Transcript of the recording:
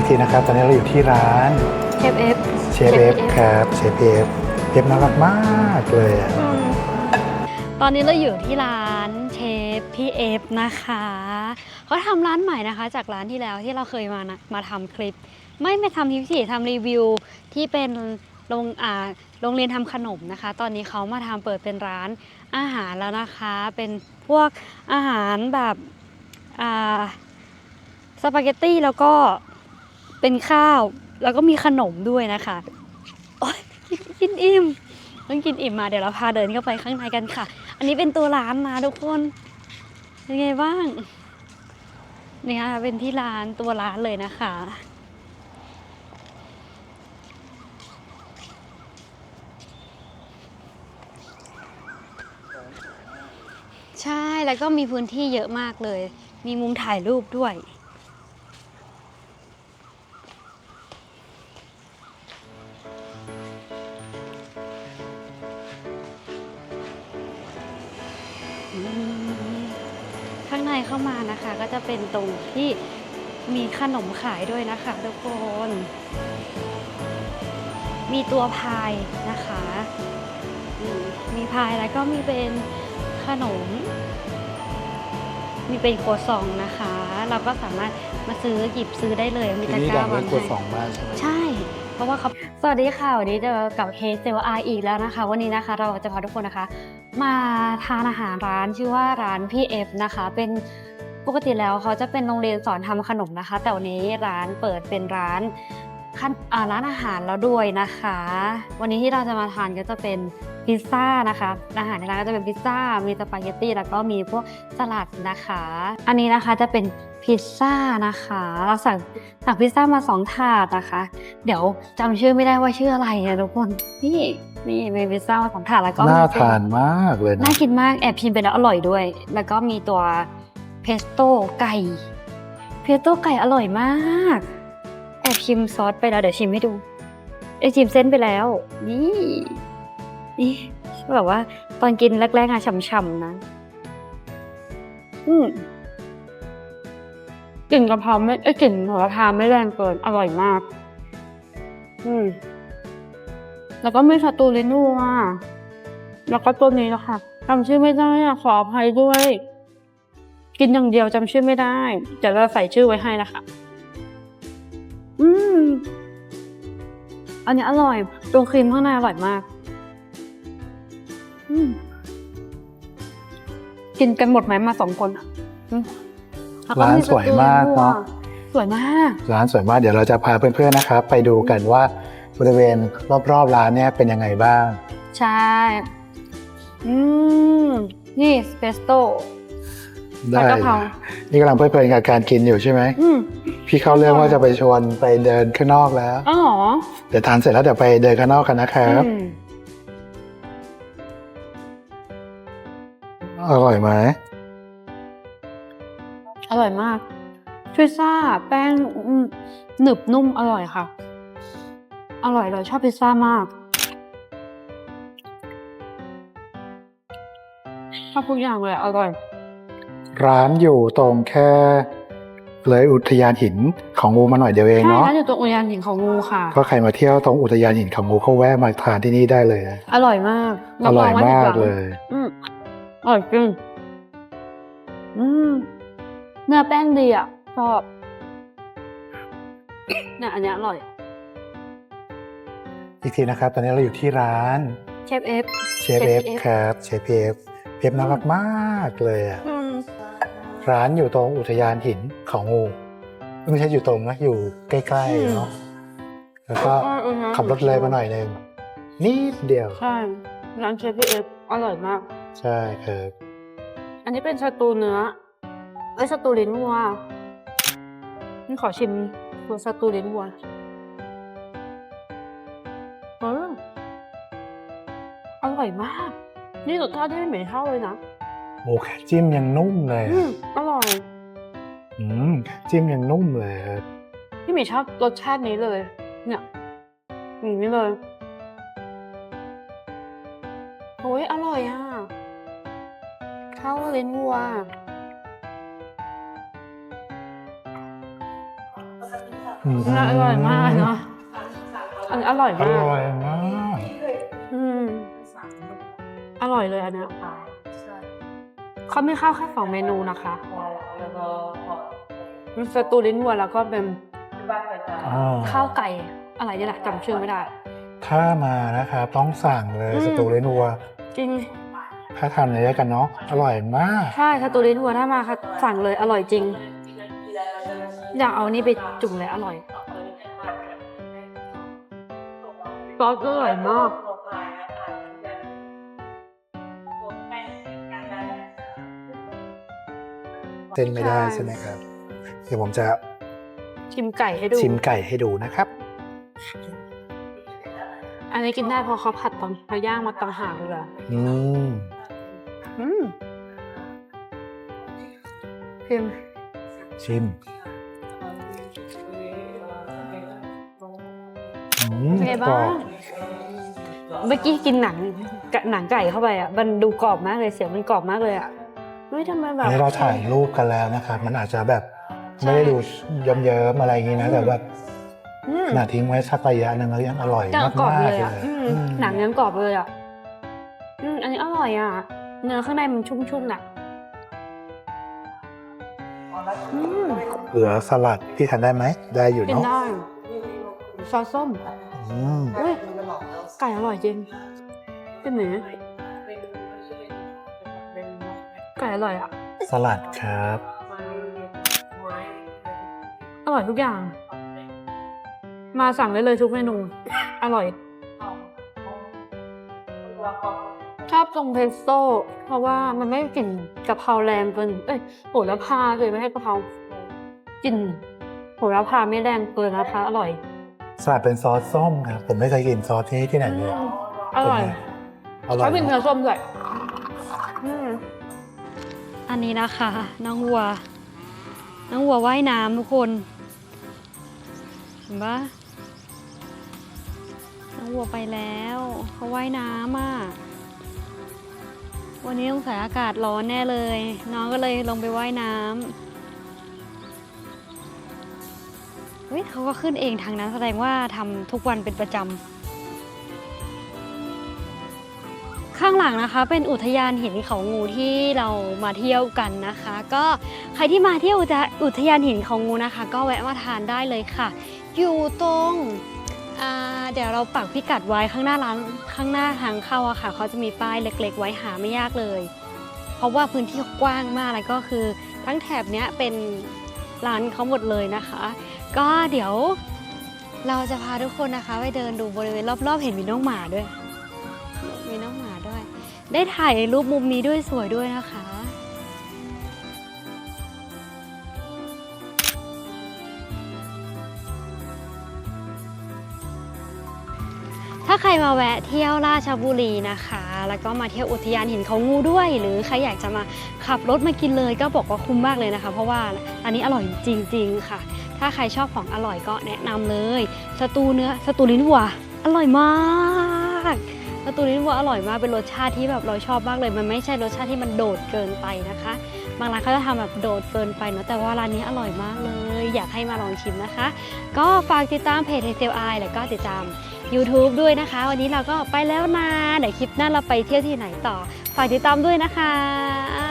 อีกทีนะครับ ตอนนี้เราอยู่ที่ร้านเชฟเอฟเชฟเอฟครับเชฟเอฟเอฟน่ารักมากเลยอะตอนนี้เราอยู่ที่ร้านเชฟพี่เอฟนะคะเขาทำร้านใหม่นะคะ จากร้านที่แล้วที่เราเคยมานะมาทำคลิป ไม่ไม่ทำคลิปสิทำรีวิวที่เป็นโรงอ่าโรงเรียนทำขนมนะคะ ตอนนี้เขามาทำเปิดเป็นร้านอาหารแล้วนะคะ เป็นพวกอาหารแบบอ่าสปาเกตตี้แล้วก็ เป็นข้าว แล้วก็มีขนมด้วยนะคะโอ๊ยกินอิ่มเพิ่งกินอิ่มมาเดี๋ยวเราพาเดินเข้าไปข้างในกันค่ะ อันนี้เป็นตัวร้านนะทุกคนเป็นไงบ้างนี่ค่ะเป็นที่ร้านตัวร้านเลยนะคะใช่แล้วก็มีพื้นที่เยอะมากเลย มีมุมถ่ายรูปด้วย เป็นตรงที่มีขนมขายด้วยนะคะทุกคน มีตัวพายนะคะอืมมีพายแล้วก็มีเป็นขนม มีเป็นโครัวซองนะคะ เราก็สามารถมาซื้อหยิบซื้อได้เลย มีทีตะนี้กดัร้างวาเรื่องงกดให้สองมากใช่ไหมใช่ เพราะว่าเขาสวัสดีค่ะ วันนี้เจอกับเคสเซลไออีกแล้วนะคะ วันนี้นะคะเราจะพาทุกคนนะคะ มาทานอาหารร้านชื่อว่าร้านพี่เอฟนะคะ เป็น ปกติแล้วเขาจะเป็นโรงเรียนสอนทำขนมนะคะ แต่วันนี้ร้านเปิดเป็นร้านขั้นอ่าร้านอาหารแล้วด้วยนะคะ วันนี้ที่เราจะมาทานก็จะเป็นพิซซ่านะคะอาหารในร้านก็จะเป็นพิซซ่า มีสปาเกตตี้แล้วก็มีพวกสลัดนะคะ อันนี้นะคะจะเป็นพิซซ่านะคะ เราสั่งสั่งพิซซ่ามาสองถาดนะคะ เดี๋ยวจำชื่อไม่ได้ว่าชื่ออะไรนะทุกคนนี่นี่มีพิซซ่ามาสองถาดแล้วก็มีน่าเป็นทานมากเลยนะน่ากินมากแอบชิมไปแล้วอร่อยด้วย แล้วก็มีตัวเพ สโต้ไก่เพสโต้ไก่อร่อยมาก แอบชิมซอสไปแล้วเดี๋ยวชิมให้ดูเอชิมเส้นไปแล้ว นี่นี่แบบว่า ตอนกินแรกๆอะฉ่ำๆนะ อืมกลิ่นกะเพราไม่เอ้กลิ่นหัวละพาไม่แรงเกิน อร่อยมาก อืม แล้วก็มีสตูลินูอะ แล้วก็ตัวนี้นะคะจำชื่อไม่ได้อะขออภัยด้วย กินอย่างเดียวจำชื่อไม่ได้เดี๋ยวเราใส่ชื่อไว้ให้นะคะ อืม อันนี้อร่อย ตัวครีมข้างในอร่อยมาก อืม กินกันหมดไหมมาสองคนอะอืมแล้ก็ร้านสวยมากเนาะสวยมาก ร้านสวยมากเดี๋ยวเราจะพาเพื่อนๆนะครับ ไปดูกันว่าบริเวณรอบๆร้านเนี่ยเป็นยังไงบ้าง ใช่ อืม นี่สเปสโต้ ได้ผัดกะเพรา นี่กำลังเพลิดเพลินกับการกินอยู่ใช่ไหม อืมพี่เข้าเรื่องว่าจะไปชวนไปเดินข้างนอกแล้ว อ๋อเหรอเดี๋ยวทานเสร็จแล้วเดี๋ยวไปเดินข้างนอกกันนะครับอืมอร่อยไหมอร่อยมากพิซซ่าแป้งอืมหนึบนุ่มอร่อยค่ะ อร่อยเลยชอบพิซซ่ามากชอบทุกอย่างเลยอร่อย ร้านอยู่ตรงแค่ เลยอุทยานหินของงูมาหน่อยเดียวเองใช่เนาะ ร้านอยู่ตรงอุทยานหินของงูค่ะ ก็ใครมาเที่ยวตรงอุทยานหินเขางูเขาแวะมาทานที่นี่ได้เลยนะอร่อยมากอร่อยบงว่มากผิดหวังเลย อืมอร่อยจริงอืมเนื้อแป้งดีอะ ชอบเนี่ยอันเนี้ยอร่อย อีกทีนะครับ ตอนนี้เราอยู่ที่ร้านเชฟเอฟ เชฟเชเอฟฟ F ครับเชฟเอฟเอฟน่ารักมากเลยอะ ร้านอยู่ตรงอุทยานหินเขางู ไม่ใช่อยู่ตรงนะอยู่ใกล้ๆเนาะแล้วก็ขับรถเลยมาหน่อยหนึงนิดเดียว ใช่ ร้านเชฟเอฟอร่อยมาก ใช่ครับ อันนี้เป็นสตูเนื้อเอ้ยสตูลิ้นวัวนี่ขอชิมตัวสตูลิ้นวัวเอออร่อยมาก นี่รสชาติที่ไม่เหม็นเท่าเลยนะ โอ้แค่จิ้มยังนุ่มเลยอือะมอร่อย อืมจิ้มยังนุ่มเลยครับพี่หมีชอบรสชาตินี้เลย เนี่ยอย่างนี้เลยโอ้ยอร่อยอะเข้าลิ้นวัวอืมน่าอร่อยมากเนาะอันนี้อร่อยอมากร่อยมาก อืมอร่อยเลยอันเนี้ย เขาไม่ข้าวแค่สองเมนูนะคะมีสตูลิ้นวัวแล้วก็เป็นอ่าข้าวไก่อะไรนี่แหละจำชื่อไม่ได้ ถ้ามานะครับต้องสั่งเลยอืม สตูเลนัว จริง ถ้าทำในด้วยกันเนาะอร่อยมาก ใช่สตูลิ้นวัวถ้ามาค่ะสั่งเลยอร่อยจริง อยากเอานี่ไปจุ่มเลยอร่อยซอสอร่อยมาก เส้นไม่ได้ใช่ใช่ไหมครับ เดี๋ยวผมจะชิมไก่ให้ดู ชิมไก่ให้ดูนะครับ อันนี้กินได้เพราะเขาผัดตอนเขาย่างมาต่างหากเลยอะอืมอืมชิมชิมอืมเป็นไงกรบ้าองบเมื่อกี้กินหนังกะหนังไก่เข้าไปอะ มันดูกรอบมากเลยเสียงมันกรอบมากเลยอะ เฮ้ยทำไมแบอันบนี้เราถ่ายรูปกันแล้วนะครับ มันอาจจะแบบใช่ไม่ได้ดูเยิ้มๆอะไรอย่างนี้นะแต่แบบอืมขนาดทิ้งไว้สักระยะหนึ่งแล้วยังอร่อยยังมากกรอบๆเลเลยยอะอืมอืมหนังยังกรอบเลยอะอืมอันนี้อร่อยอะ เนื้อข้างในมันชุ่มๆน่ะอืมเหลือสลัดที่ทานได้ไหมได้อยู่กินเนาะได้ซอสส้มอืม อุ้ยไก่อร่อยจริงเป็นหมู ไก่อร่อยอะ สลัดครับ อร่อยทุกอย่าง มาสั่งได้เลยทุกเมนู อร่อย ชอบตรงเพสโต้เพราะว่ามันไม่กลิ่นกะเพราแรงเกิน เอ้ยโหระพาเลยไม่ให้กะเพรากลิ่นโหระพาไม่แรงเกินนะคะ อร่อยสลัดเป็นซอสส้มครับ ผมไม่เคยกินซอสที่ที่ไหนเลยอร่อยอร่อยเขาเป็นเนื้อส้มด้วยอืม อันนี้นะคะน้องวัว น้องวัวว่ายน้ำทุกคนเห็นปะน้องวัวไปแล้วเขาว่ายน้ำอะวันนี้ต้องใส่อากาศร้อนแน่เลย น้องก็เลยลงไปว่ายน้ำเฮ้ยเขาก็ขึ้นเองทางนั้นแสดงว่าทำทุกวันเป็นประจำ ข้างหลังนะคะ เป็นอุทยานหินเขางูที่เรามาเที่ยวกันนะคะ ก็ใครที่มาเที่ยวอุทยอุทยานหินเขางูนะคะ ก็แวะมาทานได้เลยค่ะ อยู่ตรงเดี๋ยวเราปักพิกัดไว้ข้างหน้าร้านข้างหน้าทางเข้าอะค่ะ เขาจะมีป้ายเล็ก ๆ ไว้หาไม่ยากเลย เพราะว่าพื้นที่กว้างมากแล้วก็คือ ทั้งแถบเนี้ยเป็นร้านเขาหมดเลยนะคะ ก็เดี๋ยวเราจะพาทุกคนนะคะ ไปเดินดูบริเวณรอบๆ เห็นมีน้องหมาด้วย มีน้องหมา ได้ถ่ายรูปมุมนี้ด้วยสวยด้วยนะคะ ถ้าใครมาแวะเที่ยวราชบุรีนะคะ แล้วก็มาเที่ยวอุทยานหินเขางูด้วย หรือใครอยากจะมาขับรถมากินเลยก็บอกว่าคุ้มมากเลยนะคะ เพราะว่าอันนี้อร่อยจริง ๆ ค่ะ ถ้าใครชอบของอร่อยก็แนะนำเลย สตูเนื้อสตูลิ้นวัวอร่อยมาก สตูลิ้นวัวอร่อยมากเป็นรสชาติที่แบบเราชอบมากเลย มันไม่ใช่รสชาติที่มันโดดเกินไปนะคะ บางร้านเขาจะทำแบบโดดเกินไปเนาะแต่ว่าร้านนี้อร่อยมากเลย อยากให้มาลองชิมนะคะ ก็ฝากติดตามเพจเซลไอแล้วก็ติดตาม YouTube ด้วยนะคะ วันนี้เราก็ไปแล้วนะเดี๋ยวคลิปหน้าเราไปเที่ยวที่ไหนต่อ ฝากติดตามด้วยนะคะ